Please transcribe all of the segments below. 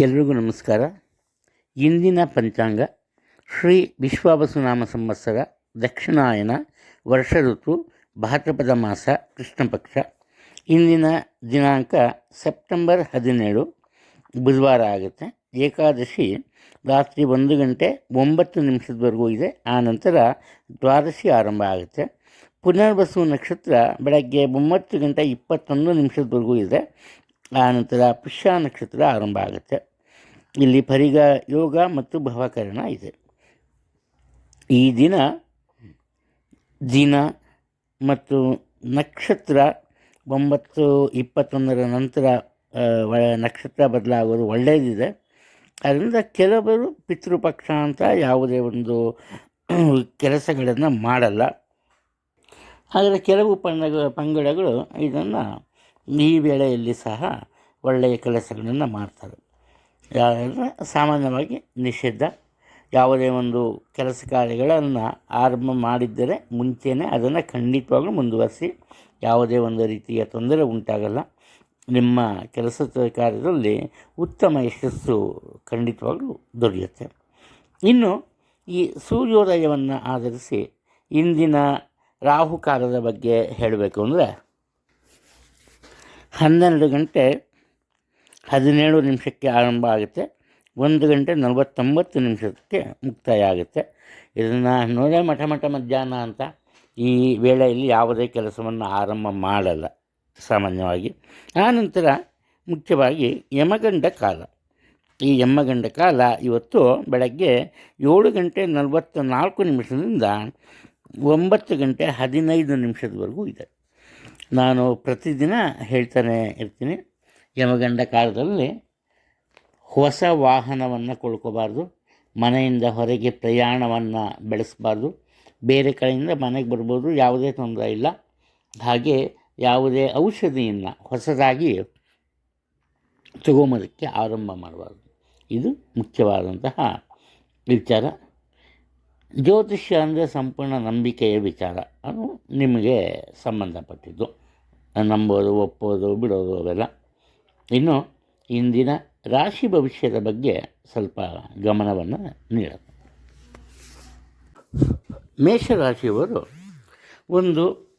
ಎಲ್ರಿಗೂ ನಮಸ್ಕಾರ. ಇಂದಿನ ಪಂಚಾಂಗ ಶ್ರೀ ವಿಶ್ವಾವಸುನಾಮ ಸಂವತ್ಸರ ದಕ್ಷಿಣಾಯನ ವರ್ಷ ಋತು ಭಾದ್ರಪದ ಮಾಸ ಕೃಷ್ಣ ಪಕ್ಷ. ಇಂದಿನ ದಿನಾಂಕ ಸೆಪ್ಟೆಂಬರ್ ಹದಿನೇಳು. ಬುಧವಾರ ಆಗುತ್ತೆ. ಏಕಾದಶಿ ರಾತ್ರಿ ಒಂದು ಗಂಟೆ ಒಂಬತ್ತು ನಿಮಿಷದವರೆಗೂ ಇದೆ. ಆ ನಂತರ ದ್ವಾದಶಿ ಆರಂಭ ಆಗುತ್ತೆ. ಪುನರ್ವಸು ನಕ್ಷತ್ರ ಬೆಳಗ್ಗೆ ಒಂಬತ್ತು ಗಂಟೆ ಇಪ್ಪತ್ತೊಂದು ನಿಮಿಷದವರೆಗೂ ಇದೆ. ಆ ನಂತರ ಪುಷ್ಯ ನಕ್ಷತ್ರ ಆರಂಭ ಆಗುತ್ತೆ. ಇಲ್ಲಿ ಪರಿಗ, ಯೋಗ ಮತ್ತು ಭವಕರಣ ಇದೆ. ಈ ದಿನ ದಿನ ಮತ್ತು ನಕ್ಷತ್ರ ಒಂಬತ್ತು ಇಪ್ಪತ್ತೊಂದರ ನಂತರ ನಕ್ಷತ್ರ ಬದಲಾಗೋದು ಒಳ್ಳೆಯದಿದೆ. ಅದರಿಂದ ಕೆಲವರು ಪಿತೃಪಕ್ಷ ಅಂತ ಯಾವುದೇ ಒಂದು ಕೆಲಸಗಳನ್ನು ಮಾಡಲ್ಲ. ಆದರೆ ಕೆಲವು ಪಂಗಡ ಪಂಗಡಗಳು ಇದನ್ನು ಈ ವೇಳೆಯಲ್ಲಿ ಸಹ ಒಳ್ಳೆಯ ಕೆಲಸಗಳನ್ನು ಮಾಡ್ತಾರೆ. ಯಾವುದಂದರೆ ಸಾಮಾನ್ಯವಾಗಿ ನಿಷೇಧ. ಯಾವುದೇ ಒಂದು ಕೆಲಸ ಕಾರ್ಯಗಳನ್ನು ಆರಂಭ ಮಾಡಿದ್ದರೆ ಮುಂಚೆನೇ ಅದನ್ನು ಖಂಡಿತವಾಗ್ಲೂ ಮುಂದುವರಿಸಿ ಯಾವುದೇ ಒಂದು ರೀತಿಯ ತೊಂದರೆ ಉಂಟಾಗಲ್ಲ. ನಿಮ್ಮ ಕೆಲಸ ಕಾರ್ಯದಲ್ಲಿ ಉತ್ತಮ ಯಶಸ್ಸು ಖಂಡಿತವಾಗ್ಲೂ ದೊರೆಯುತ್ತೆ. ಇನ್ನು ಈ ಸೂರ್ಯೋದಯವನ್ನು ಆಧರಿಸಿ ಇಂದಿನ ರಾಹುಕಾಲದ ಬಗ್ಗೆ ಹೇಳಬೇಕು ಅಂದರೆ ಹನ್ನೆರಡು ಗಂಟೆ ಹದಿನೇಳು ನಿಮಿಷಕ್ಕೆ ಆರಂಭ ಆಗುತ್ತೆ. ಒಂದು ಗಂಟೆ ನಲವತ್ತೊಂಬತ್ತು ನಿಮಿಷಕ್ಕೆ ಮುಕ್ತಾಯ ಆಗುತ್ತೆ ಇದನ್ನು ನೋಡೇ ಮಠ ಮಠ ಮಧ್ಯಾಹ್ನ ಅಂತ ಈ ವೇಳೆಯಲ್ಲಿ ಯಾವುದೇ ಕೆಲಸವನ್ನು ಆರಂಭ ಮಾಡಲ್ಲ ಸಾಮಾನ್ಯವಾಗಿ. ಆನಂತರ ಮುಖ್ಯವಾಗಿ ಯಮಗಂಡ ಕಾಲ. ಈ ಯಮಗಂಡ ಕಾಲ ಇವತ್ತು ಬೆಳಗ್ಗೆ ಏಳು ಗಂಟೆ ನಲವತ್ತ ನಾಲ್ಕು ನಿಮಿಷದಿಂದ ಒಂಬತ್ತು ಗಂಟೆ ಹದಿನೈದು ನಿಮಿಷದವರೆಗೂ ಇದೆ. ನಾನು ಪ್ರತಿದಿನ ಹೇಳ್ತಾನೆ ಇರ್ತೀನಿ. ಯಮಗಂಡ ಕಾಲದಲ್ಲಿ ಹೊಸ ವಾಹನವನ್ನು ಕೊಳ್ಳಕೋಬಾರ್ದು, ಮನೆಯಿಂದ ಹೊರಗೆ ಪ್ರಯಾಣವನ್ನು ಬೆಳೆಸಬಾರ್ದು, ಬೇರೆ ಕಡೆಯಿಂದ ಮನೆಗೆ ಬರ್ಬೋದು, ಯಾವುದೇ ತೊಂದರೆ ಇಲ್ಲ. ಹಾಗೆ ಯಾವುದೇ ಔಷಧಿಯನ್ನು ಹೊಸದಾಗಿ ತಗೊಂಬೋದಕ್ಕೆ ಆರಂಭ ಮಾಡಬಾರ್ದು. ಇದು ಮುಖ್ಯವಾದಂತಹ ವಿಚಾರ. ಜ್ಯೋತಿಷ್ಯ ಅಂದರೆ ಸಂಪೂರ್ಣ ನಂಬಿಕೆಯ ವಿಚಾರ. ಅದು ನಿಮಗೆ ಸಂಬಂಧಪಟ್ಟಿದ್ದು. ನಂಬೋದು, ಒಪ್ಪೋದು, ಬಿಡೋದು ಅವೆಲ್ಲ. ಇನ್ನು ಇಂದಿನ ರಾಶಿ ಭವಿಷ್ಯದ ಬಗ್ಗೆ ಸ್ವಲ್ಪ ಗಮನವನ್ನು ನೀಡೋಣ ಮೇಷರಾಶಿಯವರು ಒಂದು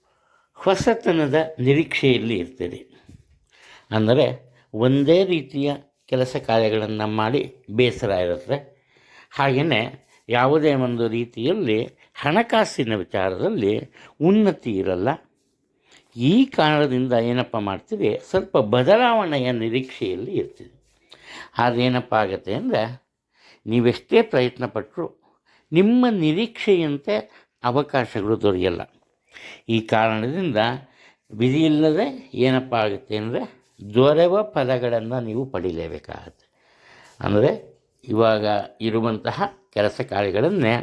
ಹೊಸತನದ ನಿರೀಕ್ಷೆಯಲ್ಲಿ ಇರ್ತೀರಿ. ಅಂದರೆ ಒಂದೇ ರೀತಿಯ ಕೆಲಸ ಕಾರ್ಯಗಳನ್ನು ಮಾಡಿ ಬೇಸರ ಇರುತ್ತೆ. ಹಾಗೆಯೇ ಯಾವುದೇ ಒಂದು ರೀತಿಯಲ್ಲಿ ಹಣಕಾಸಿನ ವಿಚಾರದಲ್ಲಿ ಉನ್ನತಿ ಇರಲ್ಲ. ಈ ಕಾರಣದಿಂದ ಏನಪ್ಪ ಮಾಡ್ತೀವಿ, ಸ್ವಲ್ಪ ಬದಲಾವಣೆಯ ನಿರೀಕ್ಷೆಯಲ್ಲಿ ಇರ್ತೀರಿ ಅದೇನಪ್ಪ ಆಗುತ್ತೆ ಅಂದರೆ, ನೀವೆಷ್ಟೇ ಪ್ರಯತ್ನ ಪಟ್ಟರು ನಿಮ್ಮ ನಿರೀಕ್ಷೆಯಂತೆ ಅವಕಾಶಗಳು ದೊರೆಯಲ್ಲ. ಈ ಕಾರಣದಿಂದ ವಿಧಿಯಿಲ್ಲದೆ ಏನಪ್ಪ ಆಗುತ್ತೆ ಅಂದರೆ, ದೊರೆವ ಫಲಗಳನ್ನು ನೀವು ಪಡೀಲೇಬೇಕಾಗತ್ತೆ. ಅಂದರೆ, ಇವಾಗ ಇರುವಂತಹ ಕೆಲಸ ಕಾರ್ಯಗಳನ್ನೇ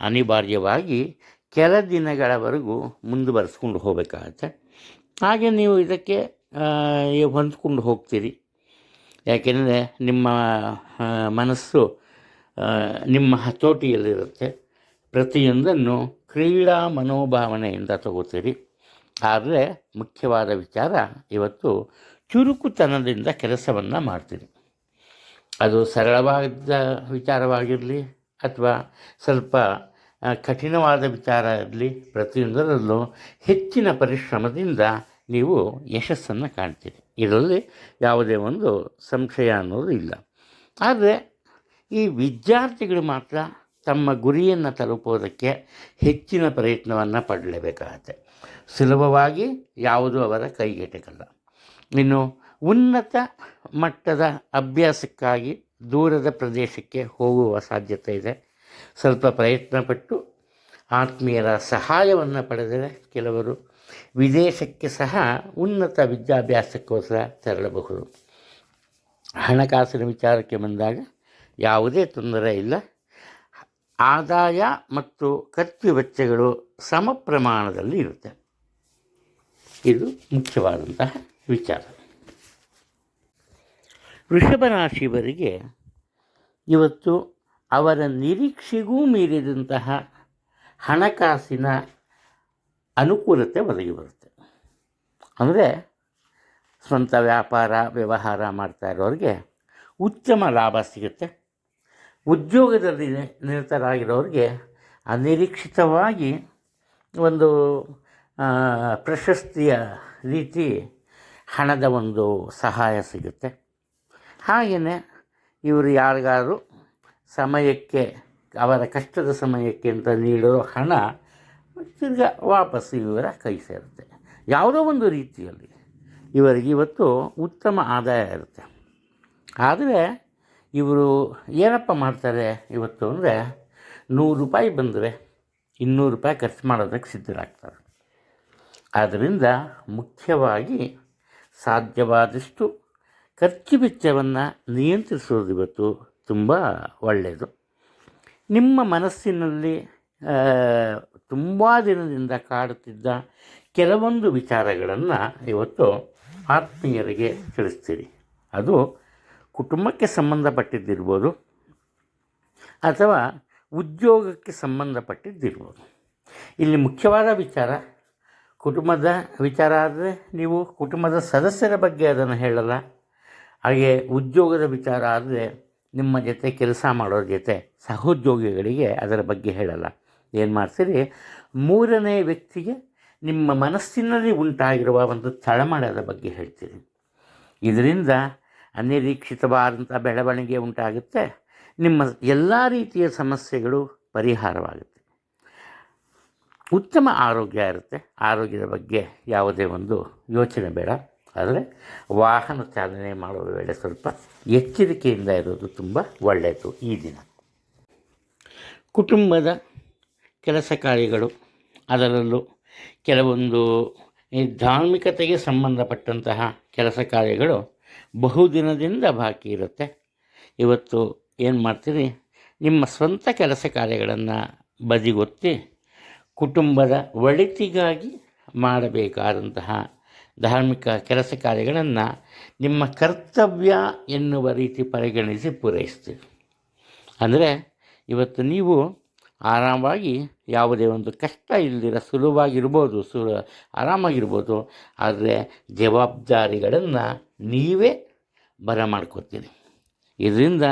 ಅನಿವಾರ್ಯವಾಗಿ ಕೆಲ ದಿನಗಳವರೆಗೂ ಮುಂದುವರಿಸ್ಕೊಂಡು ಹೋಗಬೇಕಾಗತ್ತೆ. ಹಾಗೆ ನೀವು ಇದಕ್ಕೆ ಹೊಂದ್ಕೊಂಡು ಹೋಗ್ತೀರಿ. ಯಾಕೆಂದರೆ ನಿಮ್ಮ ಮನಸ್ಸು ನಿಮ್ಮ ಹತೋಟಿಯಲ್ಲಿರುತ್ತೆ. ಪ್ರತಿಯೊಂದನ್ನು ಕ್ರೀಡಾ ಮನೋಭಾವನೆಯಿಂದ ತಗೋತೀರಿ. ಆದರೆ ಮುಖ್ಯವಾದ ವಿಚಾರ ಇವತ್ತು ಚುರುಕುತನದಿಂದ ಕೆಲಸವನ್ನು ಮಾಡ್ತೀರಿ. ಅದು ಸರಳವಾದ ವಿಚಾರವಾಗಿರಲಿ ಅಥವಾ ಸ್ವಲ್ಪ ಕಠಿಣವಾದ ವಿಚಾರ ಇರಲಿ, ಪ್ರತಿಯೊಂದರಲ್ಲೂ ಹೆಚ್ಚಿನ ಪರಿಶ್ರಮದಿಂದ ನೀವು ಯಶಸ್ಸನ್ನು ಕಾಣ್ತೀರಿ. ಇದರಲ್ಲಿ ಯಾವುದೇ ಒಂದು ಸಂಶಯ ಅನ್ನೋದು ಇಲ್ಲ. ಆದರೆ ಈ ವಿದ್ಯಾರ್ಥಿಗಳು ಮಾತ್ರ ತಮ್ಮ ಗುರಿಯನ್ನು ತಲುಪೋದಕ್ಕೆ ಹೆಚ್ಚಿನ ಪ್ರಯತ್ನವನ್ನು ಪಡಲೇಬೇಕಾಗತ್ತೆ. ಸುಲಭವಾಗಿ ಯಾವುದೂ ಅವರ ಕೈಗೆಟಕಲ್ಲ. ಇನ್ನು ಉನ್ನತ ಮಟ್ಟದ ಅಭ್ಯಾಸಕ್ಕಾಗಿ ದೂರದ ಪ್ರದೇಶಕ್ಕೆ ಹೋಗುವ ಸಾಧ್ಯತೆ ಇದೆ. ಸ್ವಲ್ಪ ಪ್ರಯತ್ನಪಟ್ಟು ಆತ್ಮೀಯರ ಸಹಾಯವನ್ನು ಪಡೆದರೆ ಕೆಲವರು ವಿದೇಶಕ್ಕೆ ಸಹ ಉನ್ನತ ವಿದ್ಯಾಭ್ಯಾಸಕ್ಕೋಸ್ಕರ ತೆರಳಬಹುದು. ಹಣಕಾಸಿನ ವಿಚಾರಕ್ಕೆ ಬಂದಾಗ ಯಾವುದೇ ತೊಂದರೆ ಇಲ್ಲ. ಆದಾಯ ಮತ್ತು ಖರ್ಚು ವೆಚ್ಚಗಳು ಸಮ ಪ್ರಮಾಣದಲ್ಲಿ ಇರುತ್ತೆ. ಇದು ಮುಖ್ಯವಾದಂತಹ ವಿಚಾರ. ವೃಷಭ ರಾಶಿಯವರಿಗೆ ಇವತ್ತು ಅವರ ನಿರೀಕ್ಷೆಗೂ ಮೀರಿದಂತಹ ಹಣಕಾಸಿನ ಅನುಕೂಲತೆ ಒದಗಿ ಬರುತ್ತೆ. ಅಂದರೆ ಸ್ವಂತ ವ್ಯಾಪಾರ, ವ್ಯವಹಾರ ಮಾಡ್ತಾ ಇರೋರಿಗೆ ಉತ್ತಮ ಲಾಭ ಸಿಗುತ್ತೆ. ಉದ್ಯೋಗದಲ್ಲಿ ನಿರತರಾಗಿರೋರಿಗೆ ಅನಿರೀಕ್ಷಿತವಾಗಿ ಒಂದು ಪ್ರಶಸ್ತಿಯ ರೀತಿ ಹಣದ ಒಂದು ಸಹಾಯ ಸಿಗುತ್ತೆ. ಹಾಗೆಯೇ ಇವರು ಯಾರಿಗಾರು ಸಮಯಕ್ಕೆ, ಅವರ ಕಷ್ಟದ ಸಮಯಕ್ಕೆ ಅಂತ ನೀಡಿರೋ ಹಣ ತಿರ್ಗಾ ವಾಪಸ್ಸು ಇವರ ಕೈ ಸೇರುತ್ತೆ. ಯಾವುದೋ ಒಂದು ರೀತಿಯಲ್ಲಿ ಇವರಿಗೆ ಇವತ್ತು ಉತ್ತಮ ಆದಾಯ ಇರುತ್ತೆ. ಆದರೆ ಇವರು ಏನಪ್ಪ ಮಾಡ್ತಾರೆ ಇವತ್ತು ಅಂದರೆ ನೂರು ರೂಪಾಯಿ ಬಂದರೆ ಇನ್ನೂರು ರೂಪಾಯಿ ಖರ್ಚು ಮಾಡೋದಕ್ಕೆ ಸಿದ್ಧರಾಗ್ತಾರೆ. ಆದ್ದರಿಂದ ಮುಖ್ಯವಾಗಿ ಸಾಧ್ಯವಾದಷ್ಟು ಖರ್ಚು ವೆಚ್ಚವನ್ನು ನಿಯಂತ್ರಿಸೋದು ಇವತ್ತು ತುಂಬ ಒಳ್ಳೆಯದು ನಿಮ್ಮ ಮನಸ್ಸಿನಲ್ಲಿ ತುಂಬ ದಿನದಿಂದ ಕಾಡುತ್ತಿದ್ದ ಕೆಲವೊಂದು ವಿಚಾರಗಳನ್ನು ಇವತ್ತು ಆತ್ಮೀಯರಿಗೆ ತಿಳಿಸ್ತೀರಿ. ಅದು ಕುಟುಂಬಕ್ಕೆ ಸಂಬಂಧಪಟ್ಟಿದ್ದಿರ್ಬೋದು ಅಥವಾ ಉದ್ಯೋಗಕ್ಕೆ ಸಂಬಂಧಪಟ್ಟಿದ್ದಿರ್ಬೋದು. ಇಲ್ಲಿ ಮುಖ್ಯವಾದ ವಿಚಾರ, ಕುಟುಂಬದ ವಿಚಾರ ಆದರೆ ನೀವು ಕುಟುಂಬದ ಸದಸ್ಯರ ಬಗ್ಗೆ ಅದನ್ನು ಹೇಳಲ್ಲ. ಹಾಗೆ ಉದ್ಯೋಗದ ವಿಚಾರ ಆದರೆ ನಿಮ್ಮ ಜೊತೆ ಕೆಲಸ ಮಾಡೋರ ಜೊತೆ ಸಹೋದ್ಯೋಗಿಗಳಿಗೆ ಅದರ ಬಗ್ಗೆ ಹೇಳಲ್ಲ. ಏನು ಮಾಡ್ತೀರಿ? ಮೂರನೇ ವ್ಯಕ್ತಿಗೆ ನಿಮ್ಮ ಮನಸ್ಸಿನಲ್ಲಿ ಉಂಟಾಗಿರುವ ಒಂದು ತಳಮಳದ ಬಗ್ಗೆ ಹೇಳ್ತೀರಿ. ಇದರಿಂದ ಅನಿರೀಕ್ಷಿತವಾದಂಥ ಬೆಳವಣಿಗೆ ಉಂಟಾಗುತ್ತೆ. ನಿಮ್ಮ ಎಲ್ಲ ರೀತಿಯ ಸಮಸ್ಯೆಗಳು ಪರಿಹಾರವಾಗುತ್ತೆ. ಉತ್ತಮ ಆರೋಗ್ಯ ಇರುತ್ತೆ. ಆರೋಗ್ಯದ ಬಗ್ಗೆ ಯಾವುದೇ ಒಂದು ಯೋಚನೆ ಬೇಡ. ಆದರೆ ವಾಹನ ಚಾಲನೆ ಮಾಡುವ ವೇಳೆ ಸ್ವಲ್ಪ ಎಚ್ಚರಿಕೆಯಿಂದ ಇರೋದು ತುಂಬ ಒಳ್ಳೆಯದು ಈ ದಿನ. ಕುಟುಂಬದ ಕೆಲಸ ಕಾರ್ಯಗಳು. ಅದರಲ್ಲೂ ಕೆಲವೊಂದು ಧಾರ್ಮಿಕತೆಗೆ ಸಂಬಂಧಪಟ್ಟಂತಹ ಕೆಲಸ ಕಾರ್ಯಗಳು ಬಹುದಿನದಿಂದ ಬಾಕಿ ಇರುತ್ತೆ. ಇವತ್ತು ಏನು ಮಾಡ್ತೀರಿ? ನಿಮ್ಮ ಸ್ವಂತ ಕೆಲಸ ಕಾರ್ಯಗಳನ್ನು ಬದಿಗೊತ್ತಿ ಕುಟುಂಬದ ಒಳಿತಿಗಾಗಿ ಮಾಡಬೇಕಾದಂತಹ ಧಾರ್ಮಿಕ ಕೆಲಸ ಕಾರ್ಯಗಳನ್ನು ನಿಮ್ಮ ಕರ್ತವ್ಯ ಎನ್ನುವ ರೀತಿ ಪರಿಗಣಿಸಿ ಪೂರೈಸ್ತೀವಿ. ಅಂದರೆ ಇವತ್ತು ನೀವು ಆರಾಮವಾಗಿ ಯಾವುದೇ ಒಂದು ಕಷ್ಟ ಇಲ್ಲದಿರ ಸುಲಭವಾಗಿರ್ಬೋದು ಸು ಆರಾಮಾಗಿರ್ಬೋದು, ಆದರೆ ಜವಾಬ್ದಾರಿಗಳನ್ನು ನೀವೇ ಬರಮಾಡ್ಕೋತೀರಿ ಇದರಿಂದ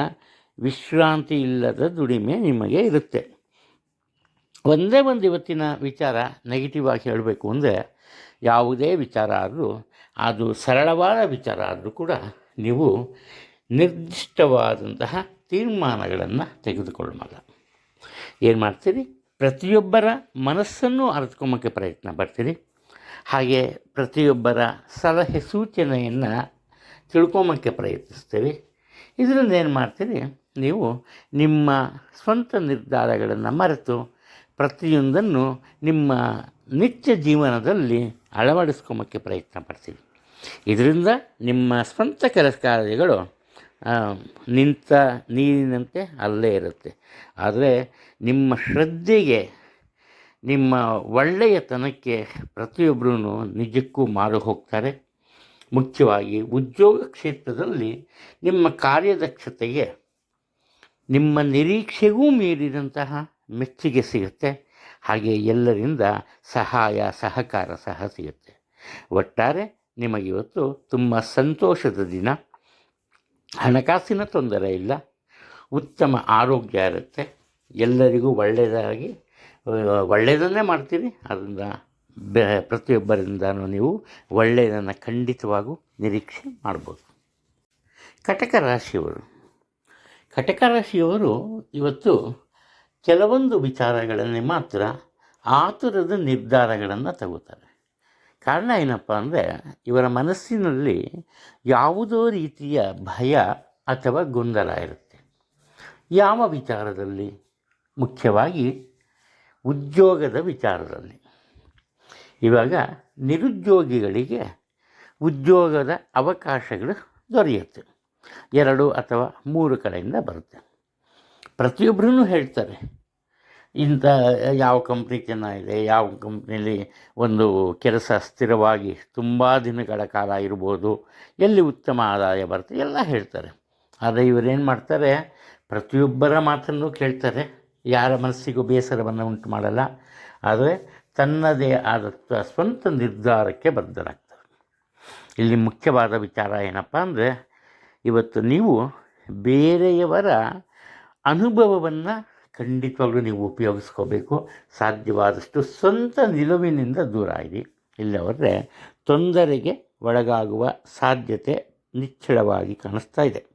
ವಿಶ್ರಾಂತಿ ಇಲ್ಲದ ದುಡಿಮೆ ನಿಮಗೆ ಇರುತ್ತೆ. ಒಂದೇ ಒಂದು ಇವತ್ತಿನ ವಿಚಾರ ನೆಗೆಟಿವ್ ಆಗಿ ಹೇಳಬೇಕು ಅಂದರೆ, ಯಾವುದೇ ವಿಚಾರ ಆದರೂ, ಅದು ಸರಳವಾದ ವಿಚಾರ ಆದರೂ ಕೂಡ ನೀವು ನಿರ್ದಿಷ್ಟವಾದಂತಹ ತೀರ್ಮಾನಗಳನ್ನು ತೆಗೆದುಕೊಳ್ಳಲ್ಲ ಏನು ಮಾಡ್ತೀರಿ? ಪ್ರತಿಯೊಬ್ಬರ ಮನಸ್ಸನ್ನು ಅರಿತ್ಕೊಂಬಕ್ಕೆ ಪ್ರಯತ್ನ ಪಡ್ತೀರಿ. ಹಾಗೆ ಪ್ರತಿಯೊಬ್ಬರ ಸಲಹೆ ಸೂಚನೆಯನ್ನು ತಿಳ್ಕೊಂಬಕ್ಕೆ ಪ್ರಯತ್ನಿಸ್ತೀರಿ. ಇದರಿಂದ ಏನು ಮಾಡ್ತೀರಿ? ನೀವು ನಿಮ್ಮ ಸ್ವಂತ ನಿರ್ಧಾರಗಳನ್ನು ಮರೆತು ಪ್ರತಿಯೊಂದನ್ನು ನಿಮ್ಮ ನಿತ್ಯ ಜೀವನದಲ್ಲಿ ಅಳವಡಿಸ್ಕೊಂಬಕ್ಕೆ ಪ್ರಯತ್ನ ಪಡ್ತೀರಿ. ಇದರಿಂದ ನಿಮ್ಮ ಸ್ವಂತ ಕೆಲಸ ಕಾರ್ಯಗಳು ನಿಂತ ನೀರಿನಂತೆ ಅಲ್ಲೇ ಇರುತ್ತೆ. ಆದರೆ ನಿಮ್ಮ ಶ್ರದ್ಧೆಗೆ, ನಿಮ್ಮ ಒಳ್ಳೆಯತನಕ್ಕೆ ಪ್ರತಿಯೊಬ್ಬರೂ ನಿಜಕ್ಕೂ ಮಾರು ಹೋಗ್ತಾರೆ. ಮುಖ್ಯವಾಗಿ ಉದ್ಯೋಗ ಕ್ಷೇತ್ರದಲ್ಲಿ ನಿಮ್ಮ ಕಾರ್ಯದಕ್ಷತೆಗೆ, ನಿಮ್ಮ ನಿರೀಕ್ಷೆಗೂ ಮೀರಿದಂತಹ ಮೆಚ್ಚುಗೆ ಸಿಗುತ್ತೆ. ಹಾಗೆ ಎಲ್ಲರಿಂದ ಸಹಾಯ, ಸಹಕಾರ ಸಹ ಸಿಗುತ್ತೆ. ಒಟ್ಟಾರೆ ನಿಮಗಿವತ್ತು ತುಂಬ ಸಂತೋಷದ ದಿನ. ಹಣಕಾಸಿನ ತೊಂದರೆ ಇಲ್ಲ. ಉತ್ತಮ ಆರೋಗ್ಯ ಇರುತ್ತೆ. ಎಲ್ಲರಿಗೂ ಒಳ್ಳೆಯದಾಗಿ, ಒಳ್ಳೆಯದನ್ನೇ ಮಾಡ್ತೀರಿ ಅದರಿಂದ ಬೆ, ಪ್ರತಿಯೊಬ್ಬರಿಂದನೂ ನೀವು ಒಳ್ಳೆಯದನ್ನು ಖಂಡಿತವಾಗೂ ನಿರೀಕ್ಷೆ ಮಾಡ್ಬೋದು. ಕಟಕ ರಾಶಿಯವರು. ಕಟಕ ರಾಶಿಯವರು ಇವತ್ತು ಕೆಲವೊಂದು ವಿಚಾರಗಳಲ್ಲಿ ಮಾತ್ರ ಆತುರದ ನಿರ್ಧಾರಗಳನ್ನು ತಗೋತಾರೆ. ಕಾರಣ ಏನಪ್ಪ ಅಂದರೆ ಇವರ ಮನಸ್ಸಿನಲ್ಲಿ ಯಾವುದೋ ರೀತಿಯ ಭಯ ಅಥವಾ ಗೊಂದಲ ಇರುತ್ತೆ. ಯಾವ ವಿಚಾರದಲ್ಲಿ? ಮುಖ್ಯವಾಗಿ ಉದ್ಯೋಗದ ವಿಚಾರದಲ್ಲಿ. ಇವಾಗ ನಿರುದ್ಯೋಗಿಗಳಿಗೆ ಉದ್ಯೋಗದ ಅವಕಾಶಗಳು ದೊರೆಯುತ್ತೆ. ಎರಡು ಅಥವಾ ಮೂರು ಕಡೆಯಿಂದ ಬರುತ್ತೆ. ಪ್ರತಿಯೊಬ್ಬರೂ ಹೇಳ್ತಾರೆ ಇಂಥ ಯಾವ ಕಂಪ್ನಿ ಚೆನ್ನಾಗಿದೆ ಯಾವ ಕಂಪ್ನಿಯಲ್ಲಿ ಒಂದು ಕೆಲಸ ಸ್ಥಿರವಾಗಿ ತುಂಬ ದಿನಗಳ ಕಾಲ ಇರ್ಬೋದು, ಎಲ್ಲಿ ಉತ್ತಮ ಆದಾಯ ಬರುತ್ತೆ ಎಲ್ಲ ಹೇಳ್ತಾರೆ. ಆದರೆ ಇವರೇನು ಮಾಡ್ತಾರೆ, ಪ್ರತಿಯೊಬ್ಬರ ಮಾತನ್ನು ಕೇಳ್ತಾರೆ, ಯಾರ ಮನಸ್ಸಿಗೂ ಬೇಸರವನ್ನು ಉಂಟು ಮಾಡಲ್ಲ, ಆದರೆ ತನ್ನದೇ ಆದ ಸ್ವಂತ ನಿರ್ಧಾರಕ್ಕೆ ಬದ್ಧರಾಗ್ತಾರೆ. ಇಲ್ಲಿ ಮುಖ್ಯವಾದ ವಿಚಾರ ಏನಪ್ಪ ಅಂದರೆ, ಇವತ್ತು ನೀವು ಬೇರೆಯವರ ಅನುಭವವನ್ನು ಖಂಡಿತವಾಗ್ಲೂ ನೀವು ಉಪಯೋಗಿಸ್ಕೋಬೇಕು. ಸಾಧ್ಯವಾದಷ್ಟು ಸ್ವಂತ ನಿಲುವಿನಿಂದ ದೂರ ಇರಿ. ಇಲ್ಲವರೆ ತೊಂದರೆಗೆ ಒಳಗಾಗುವ ಸಾಧ್ಯತೆ ನಿಚ್ಚಳವಾಗಿ ಕಾಣಿಸ್ತಾ ಇದೆ.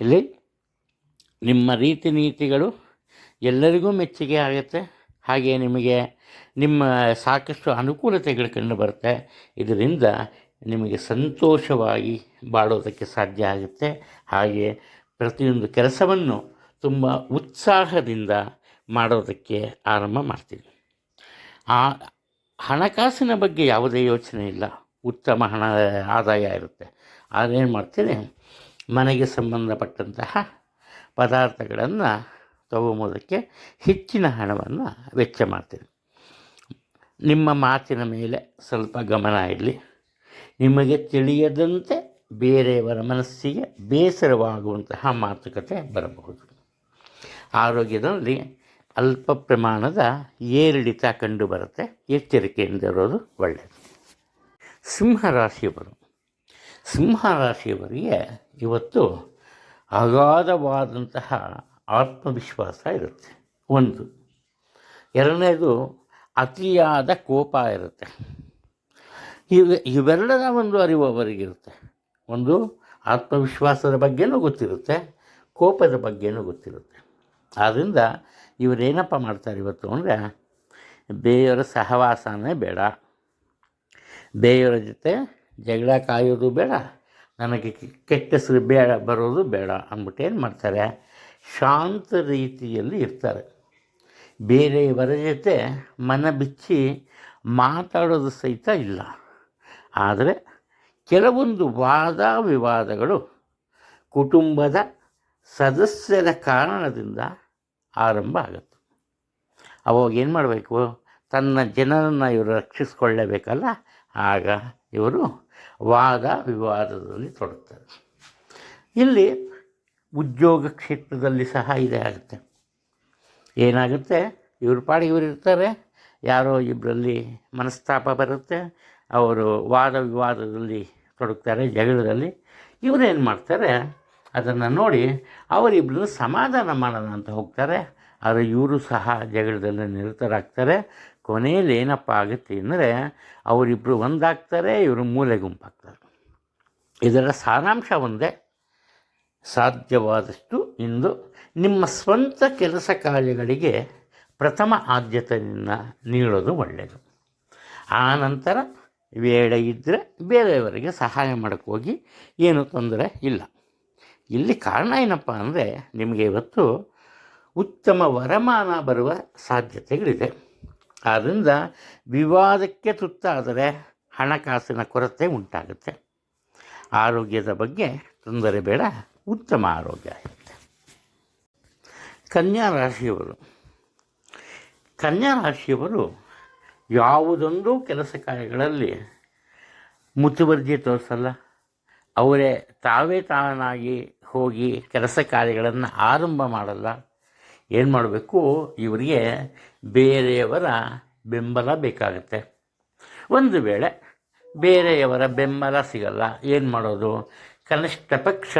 ಇಲ್ಲಿ ನಿಮ್ಮ ರೀತಿ ನೀತಿಗಳು ಎಲ್ಲರಿಗೂ ಮೆಚ್ಚುಗೆ ಆಗುತ್ತೆ. ಹಾಗೆ ನಿಮಗೆ ನಿಮ್ಮ ಸಾಕಷ್ಟು ಅನುಕೂಲತೆಗಳು ಕಂಡು ಬರುತ್ತೆ. ಇದರಿಂದ ನಿಮಗೆ ಸಂತೋಷವಾಗಿ ಬಾಳೋದಕ್ಕೆ ಸಾಧ್ಯ ಆಗುತ್ತೆ. ಹಾಗೆ ಪ್ರತಿಯೊಂದು ಕೆಲಸವನ್ನು ತುಂಬ ಉತ್ಸಾಹದಿಂದ ಮಾಡೋದಕ್ಕೆ ಆರಂಭ ಮಾಡ್ತೀವಿ. ಆ ಹಣಕಾಸಿನ ಬಗ್ಗೆ ಯಾವುದೇ ಯೋಚನೆ ಇಲ್ಲ. ಉತ್ತಮ ಹಣ, ಆದಾಯ ಇರುತ್ತೆ. ಆದರೆ ಏನು ಮಾಡ್ತೀನಿ ಮನೆಗೆ ಸಂಬಂಧಪಟ್ಟಂತಹ ಪದಾರ್ಥಗಳನ್ನು ತಗೊಂಬೋದಕ್ಕೆ ಹೆಚ್ಚಿನ ಹಣವನ್ನು ವೆಚ್ಚ ಮಾಡ್ತೀನಿ ನಿಮ್ಮ ಮಾತಿನ ಮೇಲೆ ಸ್ವಲ್ಪ ಗಮನ ಇರಲಿ ನಿಮಗೆ ತಿಳಿಯದಂತೆ ಬೇರೆಯವರ ಮನಸ್ಸಿಗೆ ಬೇಸರವಾಗುವಂತಹ ಮಾತುಕತೆ ಬರಬಹುದು. ಆರೋಗ್ಯದಲ್ಲಿ ಅಲ್ಪ ಪ್ರಮಾಣದ ಏರಿಳಿತ ಕಂಡುಬರುತ್ತೆ. ಎಚ್ಚರಿಕೆಯಿಂದ ಇರೋದು ಒಳ್ಳೆಯದು ಸಿಂಹ ರಾಶಿಯವರಿಗೆ ಇವತ್ತು ಅಗಾಧವಾದಂತಹ ಆತ್ಮವಿಶ್ವಾಸ ಇರುತ್ತೆ. ಒಂದು. ಎರಡನೇದು ಅತಿಯಾದ ಕೋಪ ಇರುತ್ತೆ. ಇವೆ ಇವೆಲ್ಲದ ಒಂದು ಅರಿವು ಅವರಿಗಿರುತ್ತೆ. ಒಂದು ಆತ್ಮವಿಶ್ವಾಸದ ಬಗ್ಗೆನೂ ಗೊತ್ತಿರುತ್ತೆ. ಕೋಪದ ಬಗ್ಗೆನೂ ಗೊತ್ತಿರುತ್ತೆ. ಆದ್ದರಿಂದ ಇವರೇನಪ್ಪ ಮಾಡ್ತಾರೆ ಇವತ್ತು ಅಂದರೆ ಬೇರೆಯವರ ಸಹವಾಸನೇ ಬೇಡ. ಬೇರೆಯವರ ಜೊತೆ ಜಗಳ ಕಾಯೋದು ಬೇಡ. ನನಗೆ ಕೆಟ್ಟ ಹೆಸರು ಬೇಡ ಬರೋದು ಬೇಡ ಅಂದ್ಬಿಟ್ಟು ಏನು ಮಾಡ್ತಾರೆ? ಶಾಂತ ರೀತಿಯಲ್ಲಿ ಇರ್ತಾರೆ. ಬೇರೆಯವರ ಜೊತೆ ಮನ ಬಿಚ್ಚಿ ಮಾತಾಡೋದು ಸಹಿತ ಇಲ್ಲ. ಆದರೆ ಕೆಲವೊಂದು ವಾದ ವಿವಾದಗಳು ಕುಟುಂಬದ ಸದಸ್ಯರ ಕಾರಣದಿಂದ ಆರಂಭ ಆಗುತ್ತೆ. ಅವಾಗ ಏನು ಮಾಡಬೇಕು? ತನ್ನ ಜನರನ್ನು ಇವರು ರಕ್ಷಿಸ್ಕೊಳ್ಳೇಬೇಕಲ್ಲ? ಆಗ ಇವರು ವಾದ ವಿವಾದದಲ್ಲಿ ತೊಡಗ್ತಾರೆ. ಇಲ್ಲಿ ಉದ್ಯೋಗ ಕ್ಷೇತ್ರದಲ್ಲಿ ಸಹ ಇದೇ ಆಗುತ್ತೆ. ಏನಾಗುತ್ತೆ? ಇವ್ರ ಪಾಡಿ ಇವರು ಇರ್ತಾರೆ. ಯಾರೋ ಇಬ್ಬರಲ್ಲಿ ಮನಸ್ತಾಪ ಬರುತ್ತೆ. ಅವರು ವಾದ ವಿವಾದದಲ್ಲಿ ತೊಡಗ್ತಾರೆ ಜಗಳದಲ್ಲಿ. ಇವರೇನು ಮಾಡ್ತಾರೆ? ಅದನ್ನು ನೋಡಿ ಅವರಿಬ್ಬರು ಸಮಾಧಾನ ಮಾಡೋಣ ಅಂತ ಹೋಗ್ತಾರೆ. ಆದರೆ ಇವರು ಸಹ ಜಗಳದಲ್ಲಿ ನಿರತರಾಗ್ತಾರೆ. ಕೊನೆಯಲ್ಲಿ ಏನಪ್ಪ ಆಗುತ್ತೆ ಅಂದರೆ ಅವರಿಬ್ಬರು ಒಂದಾಗ್ತಾರೆ, ಇವರು ಮೂಲೆ ಗುಂಪಾಗ್ತಾರೆ. ಇದರ ಸಾರಾಂಶ ಒಂದೇ. ಸಾಧ್ಯವಾದಷ್ಟು ಇಂದು ನಿಮ್ಮ ಸ್ವಂತ ಕೆಲಸ ಕಾರ್ಯಗಳಿಗೆ ಪ್ರಥಮ ಆದ್ಯತೆಯನ್ನು ನೀಡೋದು ಒಳ್ಳೆಯದು. ಆ ನಂತರ ವೇಳೆ ಇದ್ದರೆ ಬೇರೆಯವರಿಗೆ ಸಹಾಯ ಮಾಡೋಕ್ಕೋಗಿ ಏನೂ ತೊಂದರೆ ಇಲ್ಲ. ಇಲ್ಲಿ ಕಾರಣ ಏನಪ್ಪ ಅಂದರೆ ನಿಮಗೆ ಇವತ್ತು ಉತ್ತಮ ವರಮಾನ ಬರುವ ಸಾಧ್ಯತೆಗಳಿದೆ. ಆದ್ದರಿಂದ ವಿವಾದಕ್ಕೆ ತುತ್ತಾದರೆ ಹಣಕಾಸಿನ ಕೊರತೆ ಉಂಟಾಗುತ್ತೆ. ಆರೋಗ್ಯದ ಬಗ್ಗೆ ತೊಂದರೆ ಬೇಡ, ಉತ್ತಮ ಆರೋಗ್ಯ ಇರುತ್ತೆ ಕನ್ಯಾ ರಾಶಿಯವರು. ಕನ್ಯಾ ರಾಶಿಯವರು ಯಾವುದೊಂದು ಕೆಲಸ ಕಾರ್ಯಗಳಲ್ಲಿ ಮುತುವರ್ಜಿ ತೋರಿಸಲ್ಲ, ಅವರೇ ತಾವೇ ತಾನಾಗಿ ಹೋಗಿ ಕೆಲಸ ಕಾರ್ಯಗಳನ್ನು ಆರಂಭ ಮಾಡಲ್ಲ, ಏನು ಮಾಡಬೇಕು? ಇವರಿಗೆ ಬೇರೆಯವರ ಬೆಂಬಲ ಬೇಕಾಗುತ್ತೆ. ಒಂದು ವೇಳೆ ಬೇರೆಯವರ ಬೆಂಬಲ ಸಿಗಲ್ಲ, ಏನು ಮಾಡೋದು? ಕನಿಷ್ಠ ಪಕ್ಷ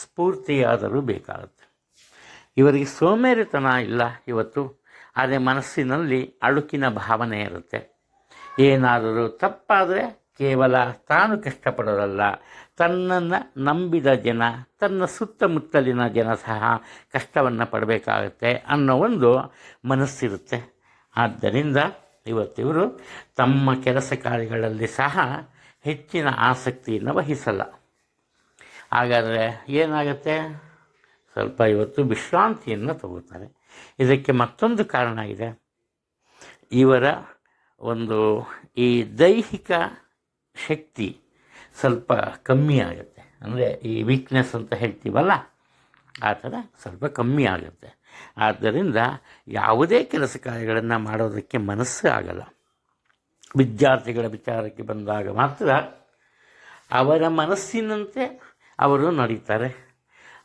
ಸ್ಫೂರ್ತಿಯಾದರೂ ಬೇಕಾಗುತ್ತೆ. ಇವರಿಗೆ ಸೋಮೇರಿತನ ಇಲ್ಲ ಇವತ್ತು, ಆದರೆ ಮನಸ್ಸಿನಲ್ಲಿ ಅಳುಕಿನ ಭಾವನೆ ಇರುತ್ತೆ. ಏನಾದರೂ ತಪ್ಪಾದರೆ ಕೇವಲ ತಾನು ಕಷ್ಟಪಡೋದಲ್ಲ ತನ್ನನ್ನು ನಂಬಿದ ಜನ, ತನ್ನ ಸುತ್ತಮುತ್ತಲಿನ ಜನ ಸಹ ಕಷ್ಟವನ್ನು ಪಡಬೇಕಾಗುತ್ತೆ ಅನ್ನೋ ಒಂದು ಮನಸ್ಸಿರುತ್ತೆ. ಆದ್ದರಿಂದ ಇವತ್ತಿವರು ತಮ್ಮ ಕೆಲಸ ಕಾರ್ಯಗಳಲ್ಲಿ ಸಹ ಹೆಚ್ಚಿನ ಆಸಕ್ತಿಯನ್ನು ವಹಿಸಲ್ಲ. ಹಾಗಾದರೆ ಏನಾಗುತ್ತೆ? ಸ್ವಲ್ಪ ಇವತ್ತು ವಿಶ್ರಾಂತಿಯನ್ನು ತಗೋತಾರೆ. ಇದಕ್ಕೆ ಮತ್ತೊಂದು ಕಾರಣ ಇದೆ. ಇವರ ಒಂದು ಈ ದೈಹಿಕ ಶಕ್ತಿ ಸ್ವಲ್ಪ ಕಮ್ಮಿ ಆಗುತ್ತೆ. ಅಂದರೆ ಈ ವೀಕ್ನೆಸ್ ಅಂತ ಹೇಳ್ತೀವಲ್ಲ, ಆ ಥರ ಸ್ವಲ್ಪ ಕಮ್ಮಿ ಆಗುತ್ತೆ. ಆದ್ದರಿಂದ ಯಾವುದೇ ಕೆಲಸ ಕಾರ್ಯಗಳನ್ನು ಮಾಡೋದಕ್ಕೆ ಮನಸ್ಸು ಆಗಲ್ಲ. ವಿದ್ಯಾರ್ಥಿಗಳ ವಿಚಾರಕ್ಕೆ ಬಂದಾಗ ಮಾತ್ರ ಅವರ ಮನಸ್ಸಿನಂತೆ ಅವರು ನಡೀತಾರೆ.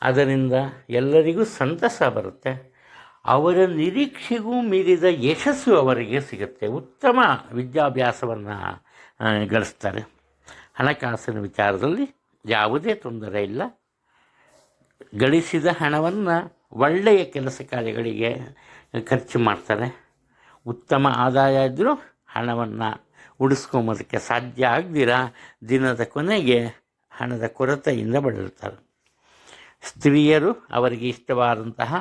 ಅದರಿಂದ ಎಲ್ಲರಿಗೂ ಸಂತಸ ಬರುತ್ತೆ. ಅವರ ನಿರೀಕ್ಷೆಗೂ ಮೀರಿದ ಯಶಸ್ಸು ಅವರಿಗೆ ಸಿಗುತ್ತೆ. ಉತ್ತಮ ವಿದ್ಯಾಭ್ಯಾಸವನ್ನು ಗಳಿಸ್ತಾರೆ. ಹಣಕಾಸಿನ ವಿಚಾರದಲ್ಲಿ ಯಾವುದೇ ತೊಂದರೆ ಇಲ್ಲ. ಗಳಿಸಿದ ಹಣವನ್ನು ಒಳ್ಳೆಯ ಕೆಲಸ ಕಾರ್ಯಗಳಿಗೆ ಖರ್ಚು ಮಾಡ್ತಾರೆ. ಉತ್ತಮ ಆದಾಯ ಇದ್ದರೂ ಹಣವನ್ನು ಉಳಿಸ್ಕೊಂಬೋದಕ್ಕೆ ಸಾಧ್ಯ ಆಗದಿರ ದಿನದ ಕೊನೆಗೆ ಹಣದ ಕೊರತೆಯಿಂದ ಬಳಲ್ತಾರೆ ಸ್ತ್ರೀಯರು ಅವರಿಗೆ ಇಷ್ಟವಾದಂತಹ